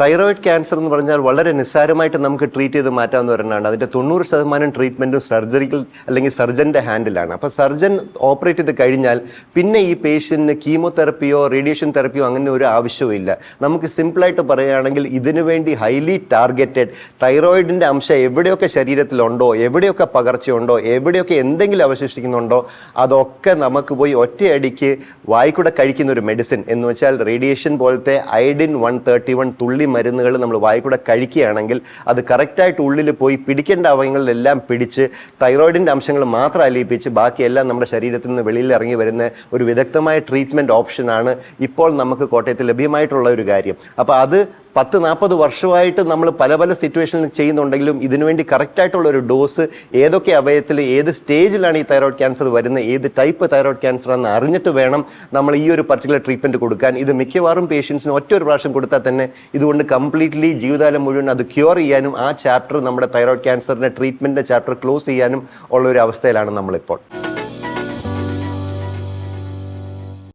Thyroid cancer എന്ന് പറഞ്ഞാൽ വളരെ നിസ്സാരമായിട്ട് നമുക്ക് ട്രീറ്റ് ചെയ്ത് മാറ്റാവുന്ന ഒരെണ്ണമാണ്. അതിന്റെ തൊണ്ണൂറ് ശതമാനം ട്രീറ്റ്മെന്റും സർജറിക്കൽ അല്ലെങ്കിൽ സർജന്റെ ഹാൻഡിലാണ് അപ്പോൾ സർജൻ ഓപ്പറേറ്റ് ചെയ്ത് കഴിഞ്ഞാൽ പിന്നെ ഈ പേഷ്യന്റിന് കീമോതെറപ്പിയോ റേഡിയേഷൻ തെറപ്പിയോ അങ്ങനെ ഒരു ആവശ്യവും ഇല്ല. നമുക്ക് സിമ്പിളായിട്ട് പറയുകയാണെങ്കിൽ ഇതിനു വേണ്ടി ഹൈലി ടാർഗറ്റഡ് തൈറോയിഡിന്റെ അംശം എവിടെയൊക്കെ ശരീരത്തിലുണ്ടോ എവിടെയൊക്കെ പകർച്ചയുണ്ടോ എവിടെയൊക്കെ എന്തെങ്കിലും അവശേഷിക്കുന്നുണ്ടോ അതൊക്കെ നമുക്ക് പോയി ഒറ്റയടിക്ക് വായിക്കൂടെ കഴിക്കുന്ന ഒരു മെഡിസിൻ എന്ന് വെച്ചാൽ റേഡിയേഷൻ പോലത്തെ ഐഡിൻ വൺ തേർട്ടി വൺ തുള്ളി മരുന്നുകൾ നമ്മൾ വായിക്കൂടെ കഴിക്കുകയാണെങ്കിൽ അത് കറക്റ്റായിട്ട് ഉള്ളിൽ പോയി പിടിക്കേണ്ട അവയവങ്ങളിലെല്ലാം പിടിച്ച് തൈറോയിഡിന്റെ അംശങ്ങൾ മാത്രം അലിയിപ്പിച്ച് ബാക്കിയെല്ലാം നമ്മുടെ ശരീരത്തിൽ നിന്ന് വെളിയിൽ ഇറങ്ങി വരുന്ന ഒരു വിദഗ്ധമായ ട്രീറ്റ്മെന്റ് ഓപ്ഷനാണ് ഇപ്പോൾ നമുക്ക് കോട്ടയത്ത് ലഭ്യമായിട്ടുള്ള ഒരു കാര്യം. അപ്പോൾ അത് പത്ത് നാൽപ്പത് വർഷമായിട്ട് നമ്മൾ പല പല സിറ്റുവേഷനിൽ ചെയ്യുന്നുണ്ടെങ്കിലും ഇതിനുവേണ്ടി കറക്റ്റായിട്ടുള്ള ഒരു ഡോസ് ഏതൊക്കെ അവയത്തിൽ ഏത് സ്റ്റേജിലാണ് ഈ തൈറോയ്ഡ് ക്യാൻസർ വരുന്നത് ഏത് ടൈപ്പ് തൈറോയ്ഡ് ക്യാൻസർ എന്ന് അറിഞ്ഞിട്ട് വേണം നമ്മൾ ഈ ഒരു പർട്ടിക്കുലർ ട്രീറ്റ്മെന്റ് കൊടുക്കാൻ. ഇത് മിക്കവാറും പേഷ്യൻസിന് ഒറ്റ ഒരു പ്രാവശ്യം കൊടുത്താൽ തന്നെ ഇതുകൊണ്ട് കംപ്ലീറ്റ്ലി ജീവിതകാലം മുഴുവൻ അത് ക്യൂർ ചെയ്യാനും ആ ചാപ്റ്റർ നമ്മുടെ തൈറോയ്ഡ് ക്യാൻസറിന്റെ ട്രീറ്റ്മെന്റിന്റെ ചാപ്റ്റർ ക്ലോസ് ചെയ്യാനും ഉള്ള ഒരു അവസ്ഥയിലാണ് നമ്മളിപ്പോൾ.